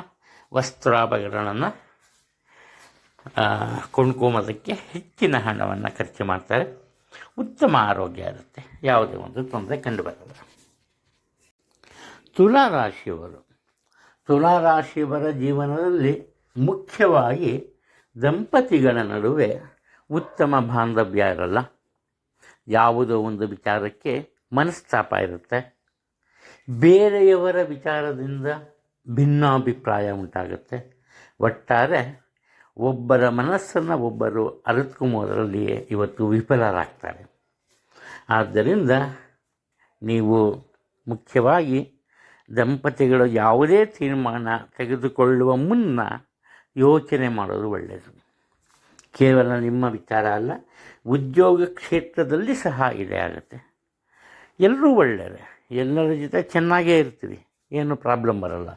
ವಸ್ತ್ರಾಭರಣಗಳನ್ನು ಕೊಂಡ್ಕೊಂಬೋದಕ್ಕೆ ಹೆಚ್ಚಿನ ಹಣವನ್ನು ಖರ್ಚು ಮಾಡ್ತಾರೆ. ಉತ್ತಮ ಆರೋಗ್ಯ ಇರುತ್ತೆ. ಯಾವುದೇ ಒಂದು ತೊಂದರೆ ಕಂಡುಬರಲ್ಲ. ತುಲಾರಾಶಿಯವರು. ತುಲಾರಾಶಿಯವರ ಜೀವನದಲ್ಲಿ ಮುಖ್ಯವಾಗಿ ದಂಪತಿಗಳ ನಡುವೆ ಉತ್ತಮ ಬಾಂಧವ್ಯ ಇರಲ್ಲ. ಯಾವುದೋ ಒಂದು ವಿಚಾರಕ್ಕೆ ಮನಸ್ತಾಪ ಇರುತ್ತೆ. ಬೇರೆಯವರ ವಿಚಾರದಿಂದ ಭಿನ್ನಾಭಿಪ್ರಾಯ ಉಂಟಾಗುತ್ತೆ. ಒಟ್ಟಾರೆ ಒಬ್ಬರ ಮನಸ್ಸನ್ನು ಒಬ್ಬರು ಅರಿತುಕೊಂಬೋದರಲ್ಲಿಯೇ ಇವತ್ತು ವಿಫಲರಾಗ್ತಾರೆ. ಆದ್ದರಿಂದ ನೀವು ಮುಖ್ಯವಾಗಿ ದಂಪತಿಗಳು ಯಾವುದೇ ತೀರ್ಮಾನ ತೆಗೆದುಕೊಳ್ಳುವ ಮುನ್ನ ಯೋಚನೆ ಮಾಡೋದು ಒಳ್ಳೆಯದು. ಕೇವಲ ನಿಮ್ಮ ವಿಚಾರ ಅಲ್ಲ, ಉದ್ಯೋಗ ಕ್ಷೇತ್ರದಲ್ಲಿ ಸಹ ಇದೆ ಆಗುತ್ತೆ. ಎಲ್ಲರೂ ಒಳ್ಳೆಯದೇ ಎಲ್ಲರ ಜೊತೆ ಚೆನ್ನಾಗೇ ಇರ್ತೀವಿ ಏನು ಪ್ರಾಬ್ಲಮ್ ಬರಲ್ಲ.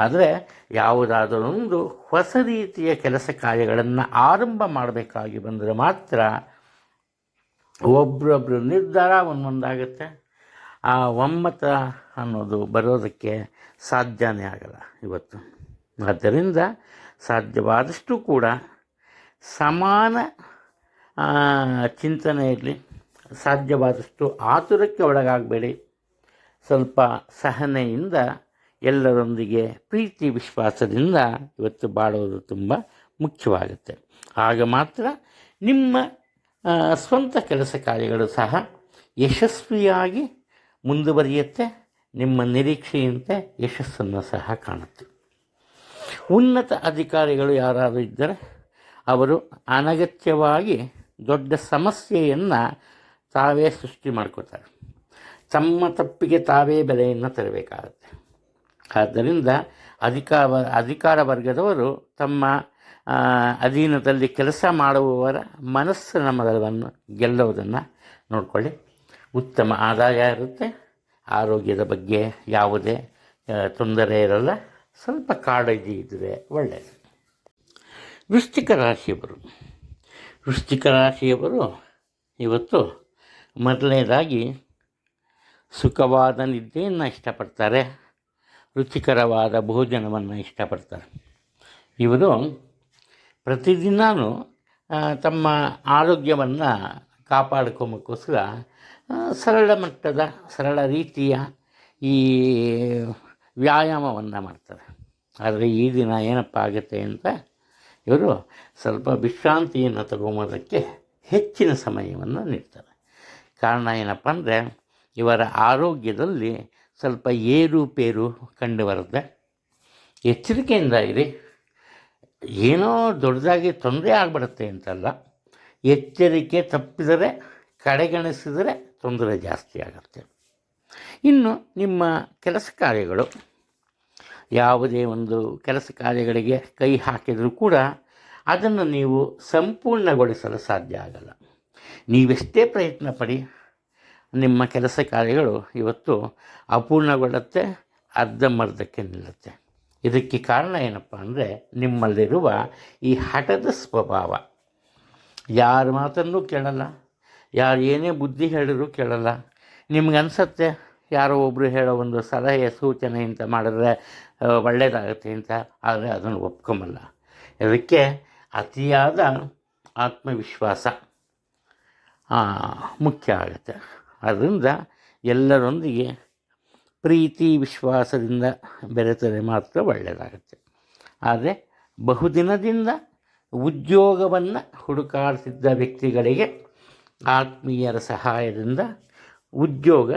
ಆದರೆ ಯಾವುದಾದರೊಂದು ಹೊಸ ರೀತಿಯ ಕೆಲಸ ಕಾರ್ಯಗಳನ್ನು ಆರಂಭ ಮಾಡಬೇಕಾಗಿ ಬಂದರೆ ಮಾತ್ರ ಒಬ್ಬರೊಬ್ಬರು ನಿರ್ಧಾರ ಒಂದೊಂದಾಗುತ್ತೆ. ಆ ಒಮ್ಮತ ಅನ್ನೋದು ಬರೋದಕ್ಕೆ ಸಾಧ್ಯನೇ ಆಗಲ್ಲ ಇವತ್ತು. ಆದ್ದರಿಂದ ಸಾಧ್ಯವಾದಷ್ಟು ಕೂಡ ಸಮಾನ ಚಿಂತನೆ ಇರಲಿ ಸಾಧ್ಯವಾದಷ್ಟು ಆತುರಕ್ಕೆ ಒಳಗಾಗಬೇಡಿ. ಸ್ವಲ್ಪ ಸಹನೆಯಿಂದ ಎಲ್ಲರೊಂದಿಗೆ ಪ್ರೀತಿ ವಿಶ್ವಾಸದಿಂದ ಇವತ್ತು ಬಾಳೋದು ತುಂಬ ಮುಖ್ಯವಾಗುತ್ತೆ. ಆಗ ಮಾತ್ರ ನಿಮ್ಮ ಸ್ವಂತ ಕೆಲಸ ಕಾರ್ಯಗಳು ಸಹ ಯಶಸ್ವಿಯಾಗಿ ಮುಂದುವರಿಯುತ್ತೆ. ನಿಮ್ಮ ನಿರೀಕ್ಷೆಯಂತೆ ಯಶಸ್ಸನ್ನು ಸಹ ಕಾಣುತ್ತೆ. ಉನ್ನತ ಅಧಿಕಾರಿಗಳು ಯಾರಾದರೂ ಇದ್ದರೆ ಅವರು ಅನಗತ್ಯವಾಗಿ ದೊಡ್ಡ ಸಮಸ್ಯೆಯನ್ನು ತಾವೇ ಸೃಷ್ಟಿ ಮಾಡ್ಕೋತಾರೆ ತಮ್ಮ ತಪ್ಪಿಗೆ ತಾವೇ ಬೆಲೆಯನ್ನು ತರಬೇಕಾಗುತ್ತೆ. ಆದ್ದರಿಂದ ಅಧಿಕಾರ ಅಧಿಕಾರ ವರ್ಗದವರು ತಮ್ಮ ಅಧೀನದಲ್ಲಿ ಕೆಲಸ ಮಾಡುವವರ ಮನಸ್ಸು ನಮ್ಮದನ್ನು ಗೆಲ್ಲುವುದನ್ನು ನೋಡಿಕೊಳ್ಳಿ. ಉತ್ತಮ ಆದಾಯ ಇರುತ್ತೆ. ಆರೋಗ್ಯದ ಬಗ್ಗೆ ಯಾವುದೇ ತೊಂದರೆ ಇರಲ್ಲ. ಸ್ವಲ್ಪ ಕಾಳಜಿ ಇದ್ದರೆ ಒಳ್ಳೆಯದು ವೃಶ್ಚಿಕ ರಾಶಿಯವರು. ವೃಶ್ಚಿಕ ರಾಶಿಯವರು ಇವತ್ತು ಮೊದಲನೇದಾಗಿ ಸುಖವಾದ ನಿದ್ದೆಯನ್ನು ಇಷ್ಟಪಡ್ತಾರೆ. ರುಚಿಕರವಾದ ಭೋಜನವನ್ನು ಇಷ್ಟಪಡ್ತಾರೆ. ಇವರು ಪ್ರತಿದಿನವೂ ತಮ್ಮ ಆರೋಗ್ಯವನ್ನು ಕಾಪಾಡ್ಕೊಬೇಕೋಸ್ಕರ ಆ, ಸರಳ ಮಟ್ಟದ ಸರಳ ರೀತಿಯ ಈ ವ್ಯಾಯಾಮವನ್ನು ಮಾಡ್ತಾರೆ. ಆದರೆ ಈ ದಿನ ಏನಪ್ಪ ಆಗುತ್ತೆ ಅಂತ ಇವರು ಸ್ವಲ್ಪ ವಿಶ್ರಾಂತಿಯನ್ನು ತಗೊಂಬೋದಕ್ಕೆ ಹೆಚ್ಚಿನ ಸಮಯವನ್ನು ನೀಡ್ತಾರೆ. ಕಾರಣ ಏನಪ್ಪ ಅಂದರೆ ಇವರ ಆರೋಗ್ಯದಲ್ಲಿ ಸ್ವಲ್ಪ ಏರುಪೇರು ಕಂಡುಬರುತ್ತೆ ಎಚ್ಚರಿಕೆಯಿಂದ ಇರಿ. ಏನೋ ದೊಡ್ಡದಾಗಿ ತೊಂದರೆ ಆಗಿಬಿಡುತ್ತೆ ಅಂತಲ್ಲ, ಎಚ್ಚರಿಕೆ ತಪ್ಪಿದರೆ, ಕಡೆಗಣಿಸಿದರೆ ತೊಂದರೆ ಜಾಸ್ತಿ ಆಗುತ್ತೆ. ಇನ್ನು ನಿಮ್ಮ ಕೆಲಸ ಕಾರ್ಯಗಳು, ಯಾವುದೇ ಒಂದು ಕೆಲಸ ಕಾರ್ಯಗಳಿಗೆ ಕೈ ಹಾಕಿದರೂ ಕೂಡ ಅದನ್ನು ನೀವು ಸಂಪೂರ್ಣಗೊಳಿಸಲು ಸಾಧ್ಯ ಆಗಲ್ಲ. ನೀವೆಷ್ಟೇ ಪ್ರಯತ್ನ ಪಡಿ ನಿಮ್ಮ ಕೆಲಸ ಕಾರ್ಯಗಳು ಇವತ್ತು ಅಪೂರ್ಣಗೊಳ್ಳುತ್ತೆ ಅರ್ಧಂಬರ್ಧಕ್ಕೆ ನಿಲ್ಲುತ್ತೆ. ಇದಕ್ಕೆ ಕಾರಣ ಏನಪ್ಪ ಅಂದರೆ, ನಿಮ್ಮಲ್ಲಿರುವ ಈ ಹಠದ ಸ್ವಭಾವ. ಯಾರ ಮಾತನ್ನು ಕೇಳಲ್ಲ, ಯಾರು ಏನೇ ಬುದ್ಧಿ ಹೇಳಿದ್ರು ಕೇಳಲ್ಲ. ನಿಮ್ಗೆ ಅನಿಸತ್ತೆ, ಯಾರೋ ಒಬ್ಬರು ಹೇಳೋ ಒಂದು ಸಲಹೆ, ಸೂಚನೆ ಅಂತ ಮಾಡಿದ್ರೆ ಒಳ್ಳೆಯದಾಗುತ್ತೆ ಅಂತ ಆದರೆ ಅದನ್ನು ಒಪ್ಕೊಂಬಲ್ಲ. ಇದಕ್ಕೆ ಅತಿಯಾದ ಆತ್ಮವಿಶ್ವಾಸ ಮುಖ್ಯ ಆಗುತ್ತೆ. ಅದರಿಂದ ಎಲ್ಲರೊಂದಿಗೆ ಪ್ರೀತಿ ವಿಶ್ವಾಸದಿಂದ ಬೆರೆತರೆ ಮಾತ್ರ ಒಳ್ಳೆಯದಾಗುತ್ತೆ. ಆದರೆ ಬಹುದಿನದಿಂದ ಉದ್ಯೋಗವನ್ನು ಹುಡುಕಾಡ್ತಿದ್ದ ವ್ಯಕ್ತಿಗಳಿಗೆ ಆತ್ಮೀಯರ ಸಹಾಯದಿಂದ ಉದ್ಯೋಗ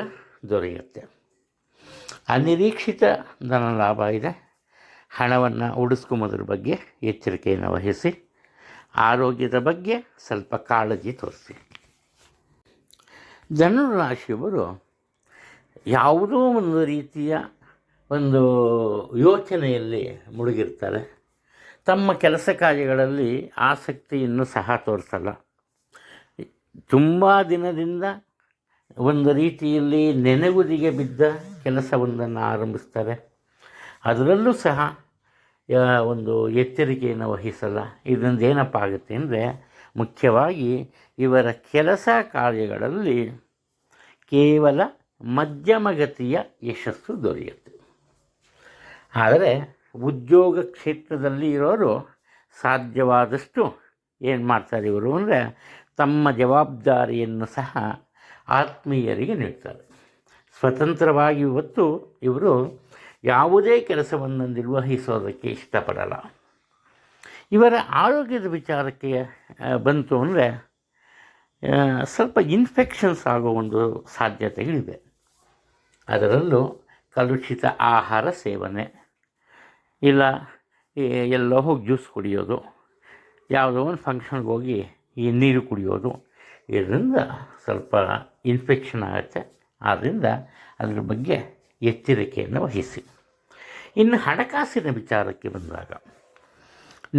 ದೊರೆಯುತ್ತೆ. ಅನಿರೀಕ್ಷಿತ ಧನ ಲಾಭ ಇದೆ. ಹಣವನ್ನು ಉಡಿಸ್ಕೊಂಬುದ್ರ ಬಗ್ಗೆ ಎಚ್ಚರಿಕೆಯನ್ನು ವಹಿಸಿ, ಆರೋಗ್ಯದ ಬಗ್ಗೆ ಸ್ವಲ್ಪ ಕಾಳಜಿ ತೋರಿಸಿ. ಧನುರಾಶಿಯವರು ಯಾವುದೋ ಒಂದು ರೀತಿಯ ಒಂದು ಯೋಚನೆಯಲ್ಲಿ ಮುಳುಗಿರ್ತಾರೆ. ತಮ್ಮ ಕೆಲಸ ಕಾರ್ಯಗಳಲ್ಲಿ ಆಸಕ್ತಿಯನ್ನು ಸಹ ತೋರಿಸಲ್ಲ. ತುಂಬ ದಿನದಿಂದ ಒಂದು ರೀತಿಯಲ್ಲಿ ನೆನೆಗುದಿಗೆ ಬಿದ್ದ ಕೆಲಸವೊಂದನ್ನು ಆರಂಭಿಸ್ತಾರೆ. ಅದರಲ್ಲೂ ಸಹ ಒಂದು ಎಚ್ಚರಿಕೆಯನ್ನು ವಹಿಸಲ್ಲ. ಇದರಿಂದ ಏನಪ್ಪ ಆಗುತ್ತೆ ಅಂದರೆ, ಮುಖ್ಯವಾಗಿ ಇವರ ಕೆಲಸ ಕಾರ್ಯಗಳಲ್ಲಿ ಕೇವಲ ಮಧ್ಯಮಗತಿಯ ಯಶಸ್ಸು ದೊರೆಯುತ್ತೆ. ಆದರೆ ಉದ್ಯೋಗ ಕ್ಷೇತ್ರದಲ್ಲಿ ಇರೋರು ಸಾಧ್ಯವಾದಷ್ಟು ಏನು ಮಾಡ್ತಾರೆ ಇವರು ಅಂದರೆ ತಮ್ಮ ಜವಾಬ್ದಾರಿಯನ್ನು ಸಹ ಆತ್ಮೀಯರಿಗೆ ನೀಡ್ತಾರೆ. ಸ್ವತಂತ್ರವಾಗಿ ಇವತ್ತು ಇವರು ಯಾವುದೇ ಕೆಲಸವನ್ನು ನಿರ್ವಹಿಸೋದಕ್ಕೆ ಇಷ್ಟಪಡಲ್ಲ. ಇವರ ಆರೋಗ್ಯದ ವಿಚಾರಕ್ಕೆ ಬಂತು ಅಂದರೆ ಸ್ವಲ್ಪ ಇನ್ಫೆಕ್ಷನ್ಸ್ ಆಗೋ ಒಂದು ಸಾಧ್ಯತೆಗಳಿವೆ. ಅದರಲ್ಲೂ ಕಲುಷಿತ ಆಹಾರ ಸೇವನೆ, ಇಲ್ಲ ಎಲ್ಲೋ ಹೋಗಿ ಜ್ಯೂಸ್ ಕುಡಿಯೋದು, ಯಾವುದೋ ಒಂದು ಫಂಕ್ಷನ್ಗೆ ಹೋಗಿ ಈ ನೀರು ಕುಡಿಯೋದು, ಇದರಿಂದ ಸ್ವಲ್ಪ ಇನ್ಫೆಕ್ಷನ್ ಆಗುತ್ತೆ. ಆದ್ದರಿಂದ ಅದರ ಬಗ್ಗೆ ಎಚ್ಚರಿಕೆಯನ್ನು ವಹಿಸಿ. ಇನ್ನು ಹಣಕಾಸಿನ ವಿಚಾರಕ್ಕೆ ಬಂದಾಗ,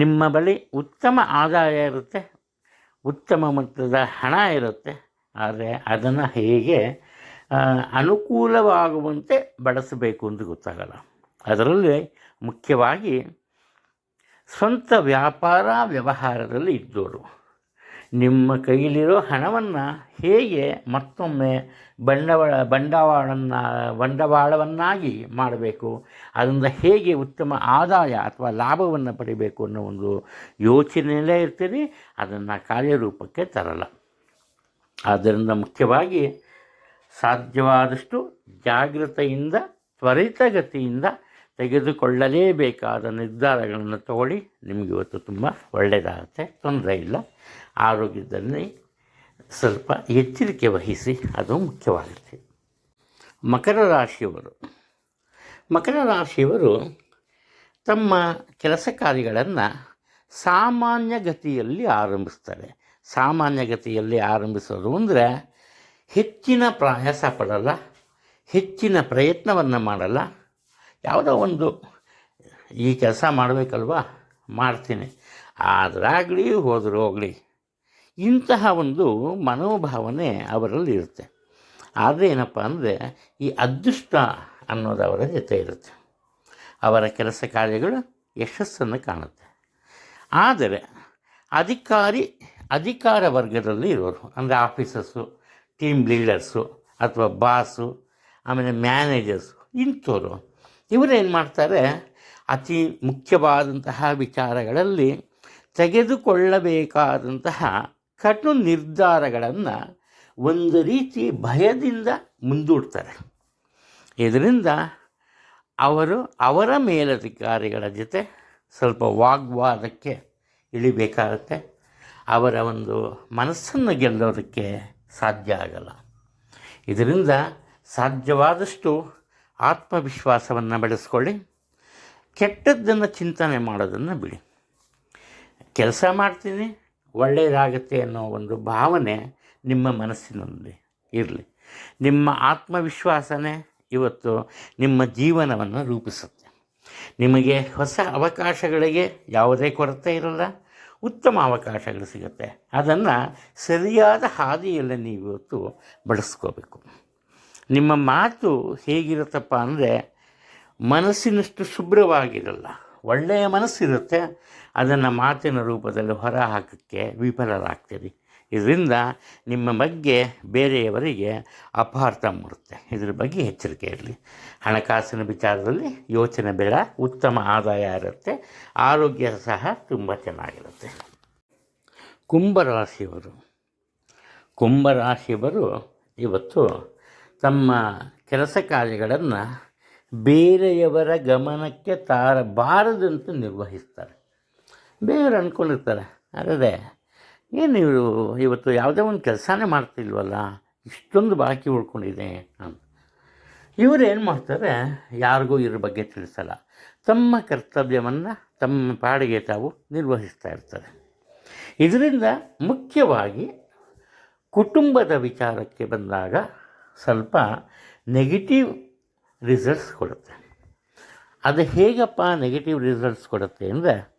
ನಿಮ್ಮ ಬಳಿ ಉತ್ತಮ ಆದಾಯ ಇರುತ್ತೆ. ಉತ್ತಮ ಮಟ್ಟದ ಹಣ ಇರುತ್ತೆ. ಆದರೆ ಅದನ್ನು ಹೇಗೆ ಅನುಕೂಲವಾಗುವಂತೆ ಬಳಸಬೇಕು ಅಂತ ಗೊತ್ತಾಗಲ್ಲ. ಅದರಲ್ಲಿ ಮುಖ್ಯವಾಗಿ ಸ್ವಂತ ವ್ಯಾಪಾರ ವ್ಯವಹಾರದಲ್ಲಿ ಇದ್ದವರು ನಿಮ್ಮ ಕೈಯಲ್ಲಿರೋ ಹಣವನ್ನು ಹೇಗೆ ಮತ್ತೊಮ್ಮೆ ಬಂಡವಾಳ, ಬಂಡವಾಳನ್ನ, ಬಂಡವಾಳವನ್ನಾಗಿ ಮಾಡಬೇಕು? ಅದರಿಂದ ಹೇಗೆ ಉತ್ತಮ ಆದಾಯ ಅಥವಾ ಲಾಭವನ್ನು ಪಡಿಬೇಕು ಅನ್ನೋ ಒಂದು ಯೋಚನೆಯಲ್ಲೇ ಇರ್ತೀರಿ, ಅದನ್ನು ಕಾರ್ಯರೂಪಕ್ಕೆ ತರಲ್ಲ. ಆದ್ದರಿಂದ ಮುಖ್ಯವಾಗಿ ಸಾಧ್ಯವಾದಷ್ಟು ಜಾಗೃತೆಯಿಂದ ತ್ವರಿತಗತಿಯಿಂದ ತೆಗೆದುಕೊಳ್ಳಲೇಬೇಕಾದ ನಿರ್ಧಾರಗಳನ್ನು ತಗೊಳ್ಳಿ. ನಿಮಗೆ ಇವತ್ತು ತುಂಬ ಒಳ್ಳೆಯದಾಗುತ್ತೆ ತೊಂದರೆ ಇಲ್ಲ. ಆರೋಗ್ಯದಲ್ಲಿ ಸ್ವಲ್ಪ ಎಚ್ಚರಿಕೆ ವಹಿಸಿ ಅದು ಮುಖ್ಯವಾಗುತ್ತೆ. ಮಕರ ರಾಶಿಯವರು. ಮಕರ ರಾಶಿಯವರು ತಮ್ಮ ಕೆಲಸ ಕಾರ್ಯಗಳನ್ನು ಸಾಮಾನ್ಯ ಗತಿಯಲ್ಲಿ ಆರಂಭಿಸ್ತಾರೆ. ಸಾಮಾನ್ಯ ಗತಿಯಲ್ಲಿ ಆರಂಭಿಸೋದು ಅಂದರೆ ಹೆಚ್ಚಿನ ಪ್ರಯಾಸ ಪಡಲ್ಲ, ಹೆಚ್ಚಿನ ಪ್ರಯತ್ನವನ್ನು ಮಾಡಲ್ಲ. ಯಾವುದೋ ಒಂದು ಈ ಕೆಲಸ ಮಾಡಬೇಕಲ್ವಾ? ಮಾಡ್ತೀನಿ. ಆದರಾಗಲಿ ಹೋದರೂ ಹೋಗಲಿ. ಇಂತಹ ಒಂದು ಮನೋಭಾವನೆ ಅವರಲ್ಲಿ ಇರುತ್ತೆ. ಆದರೆ ಏನಪ್ಪ ಅಂದರೆ ಈ ಅದೃಷ್ಟ ಅನ್ನೋದು ಅವರ ಜೊತೆ ಇರುತ್ತೆ. ಅವರ ಕೆಲಸ ಕಾರ್ಯಗಳು ಯಶಸ್ಸನ್ನು ಕಾಣುತ್ತೆ. ಆದರೆ ಅಧಿಕಾರಿ, ಅಧಿಕಾರ ವರ್ಗದಲ್ಲಿ ಇರೋರು, ಅಂದರೆ ಆಫೀಸರ್ಸು, ಟೀಮ್ ಲೀಡರ್ಸು ಅಥವಾ ಬಾಸು, ಆಮೇಲೆ ಮ್ಯಾನೇಜರ್ಸು ಇಂಥವ್ರು ಇವರೇನು ಮಾಡ್ತಾರೆ? ಅತಿ ಮುಖ್ಯವಾದಂತಹ ವಿಚಾರಗಳಲ್ಲಿ ತೆಗೆದುಕೊಳ್ಳಬೇಕಾದಂತಹ ಕಟು ನಿರ್ಧಾರಗಳನ್ನು ಒಂದು ರೀತಿ ಭಯದಿಂದ ಮುಂದೂಡ್ತಾರೆ. ಇದರಿಂದ ಅವರು ಅವರ ಮೇಲಧಿಕಾರಿಗಳ ಜೊತೆ ಸ್ವಲ್ಪ ವಾಗ್ವಾದಕ್ಕೆ ಇಳಿಬೇಕಾಗತ್ತೆ. ಅವರ ಒಂದು ಮನಸ್ಸನ್ನು ಗೆಲ್ಲೋದಕ್ಕೆ ಸಾಧ್ಯ ಆಗಲ್ಲ. ಇದರಿಂದ ಸಾಧ್ಯವಾದಷ್ಟು ಆತ್ಮವಿಶ್ವಾಸವನ್ನು ಬೆಳೆಸ್ಕೊಳ್ಳಿ. ಕೆಟ್ಟದ್ದನ್ನು ಚಿಂತನೆ ಮಾಡೋದನ್ನು ಬಿಡಿ. ಕೆಲಸ ಮಾಡ್ತೀನಿ ಒಳ್ಳೆಯದಾಗತ್ತೆ ಅನ್ನೋ ಒಂದು ಭಾವನೆ ನಿಮ್ಮ ಮನಸ್ಸಿನಲ್ಲಿ ಇರಲಿ. ನಿಮ್ಮ ಆತ್ಮವಿಶ್ವಾಸನೇ ಇವತ್ತು ನಿಮ್ಮ ಜೀವನವನ್ನು ರೂಪಿಸುತ್ತೆ. ನಿಮಗೆ ಹೊಸ ಅವಕಾಶಗಳಿಗೆ ಯಾವುದೇ ಕೊರತೆ ಇರಲ್ಲ, ಉತ್ತಮ ಅವಕಾಶಗಳು ಸಿಗುತ್ತೆ. ಅದನ್ನು ಸರಿಯಾದ ಹಾದಿಯಲ್ಲಿ ನೀವು ಇವತ್ತು ಬಳಸ್ಕೋಬೇಕು. ನಿಮ್ಮ ಮಾತು ಹೇಗಿರುತ್ತಪ್ಪ ಅಂದರೆ ಮನಸ್ಸಿನಷ್ಟು ಶುಭ್ರವಾಗಿರಲ್ಲ. ಒಳ್ಳೆಯ ಮನಸ್ಸಿರುತ್ತೆ ಅದನ್ನು ಮಾತಿನ ರೂಪದಲ್ಲಿ ಹೊರ ಹಾಕೋಕ್ಕೆ ವಿಫಲರಾಗ್ತೀರಿ. ಇದರಿಂದ ನಿಮ್ಮ ಬಗ್ಗೆ ಬೇರೆಯವರಿಗೆ ಅಪಾರ್ಥ ಮೂಡುತ್ತೆ. ಇದ್ರ ಬಗ್ಗೆ ಎಚ್ಚರಿಕೆ ಇರಲಿ. ಹಣಕಾಸಿನ ವಿಚಾರದಲ್ಲಿ ಯೋಚನೆ ಬೇಡ. ಉತ್ತಮ ಆದಾಯ ಇರುತ್ತೆ. ಆರೋಗ್ಯ ಸಹ ತುಂಬ ಚೆನ್ನಾಗಿರುತ್ತೆ. ಕುಂಭರಾಶಿಯವರು ಕುಂಭರಾಶಿಯವರು ಇವತ್ತು ತಮ್ಮ ಕೆಲಸ ಕಾರ್ಯಗಳನ್ನು ಬೇರೆಯವರ ಗಮನಕ್ಕೆ ತಾರಬಾರದಂತೆ ನಿರ್ವಹಿಸ್ತಾರೆ. ಬೇರೆಯವರು ಅಂದ್ಕೊಂಡಿರ್ತಾರೆ ಅದೇ, ಏನು ಇವರು ಇವತ್ತು ಯಾವುದೇ ಒಂದು ಕೆಲಸನೇ ಮಾಡ್ತಿಲ್ವಲ್ಲ, ಇಷ್ಟೊಂದು ಬಾಕಿ ಉಳ್ಕೊಂಡಿದೆ ಅಂತ. ಇವರು ಏನು ಮಾಡ್ತಾರೆ, ಯಾರಿಗೂ ಇದ್ರ ಬಗ್ಗೆ ತಿಳಿಸಲ್ಲ. ತಮ್ಮ ಕರ್ತವ್ಯವನ್ನು, ತಮ್ಮ ಪಾಡಿಗೆ ತಾವು ನಿರ್ವಹಿಸ್ತಾ ಇರ್ತಾರೆ. ಇದರಿಂದ ಮುಖ್ಯವಾಗಿ ಕುಟುಂಬದ ವಿಚಾರಕ್ಕೆ ಬಂದಾಗ ಸ್ವಲ್ಪ ನೆಗೆಟಿವ್ ರಿಸಲ್ಟ್ಸ್ ಕೊಡುತ್ತೆ. ಅದು ಹೇಗಪ್ಪ ನೆಗೆಟಿವ್ ರಿಸಲ್ಟ್ಸ್ ಕೊಡುತ್ತೆ ಅಂದರೆ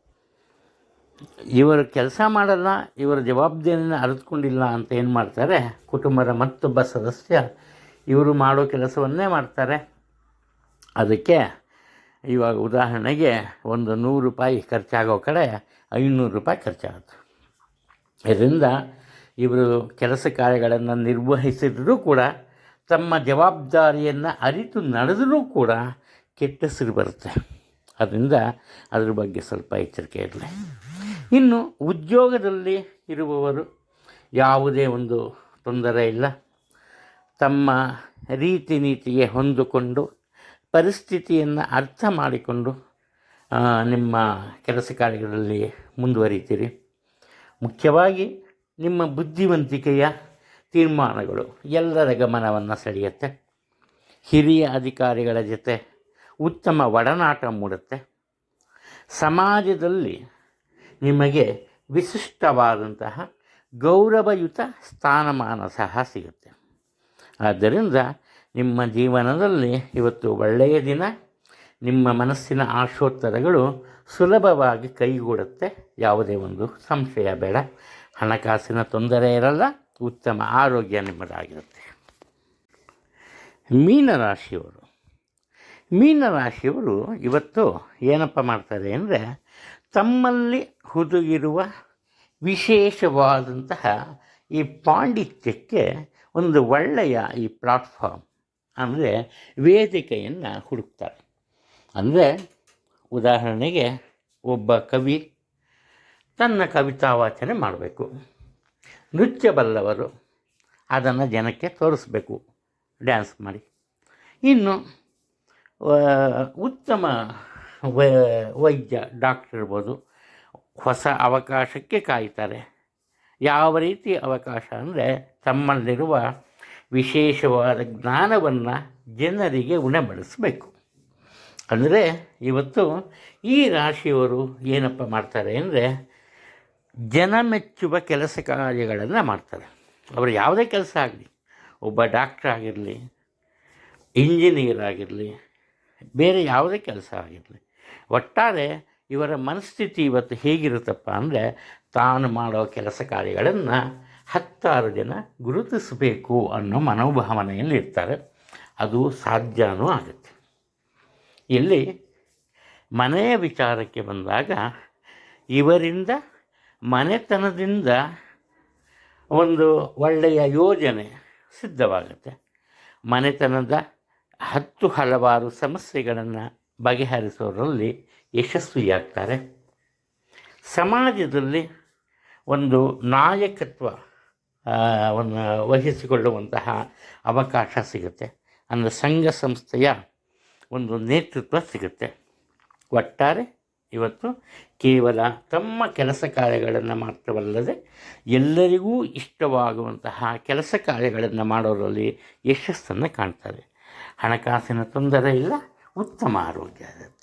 ಇವರು ಕೆಲಸ ಮಾಡಲ್ಲ, ಇವರ ಜವಾಬ್ದಾರಿನ ಅರಿತುಕೊಂಡಿಲ್ಲ ಅಂತ ಏನು ಮಾಡ್ತಾರೆ? ಕುಟುಂಬದ ಮತ್ತೊಬ್ಬ ಸದಸ್ಯ ಇವರು ಮಾಡೋ ಕೆಲಸವನ್ನೇ ಮಾಡ್ತಾರೆ. ಅದಕ್ಕೆ ಇವಾಗ ಉದಾಹರಣೆಗೆ ಒಂದು ನೂರು ರೂಪಾಯಿ ಖರ್ಚಾಗೋ ಕಡೆ ಐನೂರು ರೂಪಾಯಿ ಖರ್ಚಾಗುತ್ತೆ. ಇದರಿಂದ ಇವರು ಕೆಲಸ ಕಾರ್ಯಗಳನ್ನು ನಿರ್ವಹಿಸಿದರೂ ಕೂಡ, ತಮ್ಮ ಜವಾಬ್ದಾರಿಯನ್ನು ಅರಿತು ನಡೆದರೂ ಕೂಡ ಕೆಟ್ಟ ಬರುತ್ತೆ. ಅದರಿಂದ ಅದ್ರ ಬಗ್ಗೆ ಸ್ವಲ್ಪ ಎಚ್ಚರಿಕೆ ಇರಲಿ. ಇನ್ನು ಉದ್ಯೋಗದಲ್ಲಿ ಇರುವವರು ಯಾವುದೇ ಒಂದು ತೊಂದರೆ ಇಲ್ಲ. ತಮ್ಮ ರೀತಿ ನೀತಿಗೆ ಹೊಂದಿಕೊಂಡು ಪರಿಸ್ಥಿತಿಯನ್ನು ಅರ್ಥ ಮಾಡಿಕೊಂಡು ನಿಮ್ಮ ಕೆಲಸ ಕಾರ್ಯಗಳಲ್ಲಿ ಮುಂದುವರಿತೀರಿ. ಮುಖ್ಯವಾಗಿ ನಿಮ್ಮ ಬುದ್ಧಿವಂತಿಕೆಯ ತೀರ್ಮಾನಗಳು ಎಲ್ಲರ ಗಮನವನ್ನು ಸೆಳೆಯುತ್ತೆ. ಹಿರಿಯ ಅಧಿಕಾರಿಗಳ ಜೊತೆ ಉತ್ತಮ ಒಡನಾಟ ಮೂಡುತ್ತೆ. ಸಮಾಜದಲ್ಲಿ ನಿಮಗೆ ವಿಶಿಷ್ಟವಾದಂತಹ ಗೌರವಯುತ ಸ್ಥಾನಮಾನ ಸಹ ಸಿಗುತ್ತೆ. ಆದ್ದರಿಂದ ನಿಮ್ಮ ಜೀವನದಲ್ಲಿ ಇವತ್ತು ಒಳ್ಳೆಯ ದಿನ. ನಿಮ್ಮ ಮನಸ್ಸಿನ ಆಶೋತ್ತರಗಳು ಸುಲಭವಾಗಿ ಕೈಗೂಡುತ್ತೆ. ಯಾವುದೇ ಒಂದು ಸಂಶಯ ಬೇಡ. ಹಣಕಾಸಿನ ತೊಂದರೆ ಇರಲ್ಲ. ಉತ್ತಮ ಆರೋಗ್ಯ ನಿಮ್ಮದಾಗಿರುತ್ತೆ. ಮೀನರಾಶಿಯವರು. ಮೀನರಾಶಿಯವರು ಇವತ್ತು ಏನಪ್ಪ ಮಾಡ್ತಾರೆ ಅಂದರೆ ತಮ್ಮಲ್ಲಿ ಹುದುಗಿರುವ ವಿಶೇಷವಾದಂತಹ ಈ ಪಾಂಡಿತ್ಯಕ್ಕೆ ಒಂದು ಒಳ್ಳೆಯ ಈ ಪ್ಲಾಟ್ಫಾರ್ಮ್ ಅಂದರೆ ವೇದಿಕೆಯನ್ನು ಹುಡುಕ್ತಾರೆ. ಅಂದರೆ ಉದಾಹರಣೆಗೆ ಒಬ್ಬ ಕವಿ ತನ್ನ ಕವಿತಾ ವಾಚನೆ ಮಾಡಬೇಕು. ನೃತ್ಯ ಬಲ್ಲವರು ಅದನ್ನು ಜನಕ್ಕೆ ತೋರಿಸ್ಬೇಕು. ಡ್ಯಾನ್ಸ್ ಮಾಡಿ. ಇನ್ನು ಉತ್ತಮ ವೈದ್ಯ, ಡಾಕ್ಟರ್ ಇರ್ಬೋದು. ಹೊಸ ಅವಕಾಶಕ್ಕೆ ಕಾಯ್ತಾರೆ. ಯಾವ ರೀತಿ ಅವಕಾಶ ಅಂದರೆ ತಮ್ಮಲ್ಲಿರುವ ವಿಶೇಷವಾದ ಜ್ಞಾನವನ್ನು ಜನರಿಗೆ ಉಣಬಡಿಸಬೇಕು. ಅಂದರೆ ಇವತ್ತು ಈ ರಾಶಿಯವರು ಏನಪ್ಪ ಮಾಡ್ತಾರೆ ಅಂದರೆ ಜನ ಮೆಚ್ಚುವ ಕೆಲಸ ಕಾರ್ಯಗಳನ್ನು ಮಾಡ್ತಾರೆ. ಅವರು ಯಾವುದೇ ಕೆಲಸ ಆಗಲಿ, ಒಬ್ಬ ಡಾಕ್ಟ್ರ್ ಆಗಿರಲಿ, ಇಂಜಿನಿಯರ್ ಆಗಿರಲಿ, ಬೇರೆ ಯಾವುದೇ ಕೆಲಸ ಆಗಿರಲಿ, ಒಟ್ಟಾರೆ ಇವರ ಮನಸ್ಥಿತಿ ಇವತ್ತು ಹೇಗಿರುತ್ತಪ್ಪ ಅಂದರೆ ತಾನು ಮಾಡೋ ಕೆಲಸ ಕಾರ್ಯಗಳನ್ನು ಹತ್ತಾರು ಜನ ಗುರುತಿಸಬೇಕು ಅನ್ನೋ ಮನೋಭಾವನೆಯಲ್ಲಿ ಇರ್ತಾರೆ. ಅದು ಸಾಧ್ಯನೂ ಆಗುತ್ತೆ. ಇಲ್ಲಿ ಮನೆಯ ವಿಚಾರಕ್ಕೆ ಬಂದಾಗ ಇವರಿಂದ ಮನೆತನದಿಂದ ಒಂದು ಒಳ್ಳೆಯ ಯೋಜನೆ ಸಿದ್ಧವಾಗುತ್ತೆ. ಮನೆತನದ ಹತ್ತು ಹಲವಾರು ಸಮಸ್ಯೆಗಳನ್ನು ಬಗೆಹರಿಸೋದ್ರಲ್ಲಿ ಯಶಸ್ವಿಯಾಗ್ತಾರೆ. ಸಮಾಜದಲ್ಲಿ ಒಂದು ನಾಯಕತ್ವ ವನ್ನು ವಹಿಸಿಕೊಳ್ಳುವಂತಹ ಅವಕಾಶ ಸಿಗುತ್ತೆ. ಅಂದರೆ ಸಂಘ ಸಂಸ್ಥೆಯ ಒಂದು ನೇತೃತ್ವ ಸಿಗುತ್ತೆ. ಒಟ್ಟಾರೆ ಇವತ್ತು ಕೇವಲ ತಮ್ಮ ಕೆಲಸ ಕಾರ್ಯಗಳನ್ನು ಮಾತ್ರವಲ್ಲದೆ ಎಲ್ಲರಿಗೂ ಇಷ್ಟವಾಗುವಂತಹ ಕೆಲಸ ಕಾರ್ಯಗಳನ್ನು ಮಾಡೋದರಲ್ಲಿ ಯಶಸ್ಸನ್ನು ಕಾಣ್ತಾರೆ. ಹಣಕಾಸಿನ ತೊಂದರೆ ಇಲ್ಲ, ಉತ್ತಮ ಆರೋಗ್ಯ ಇರುತ್ತೆ.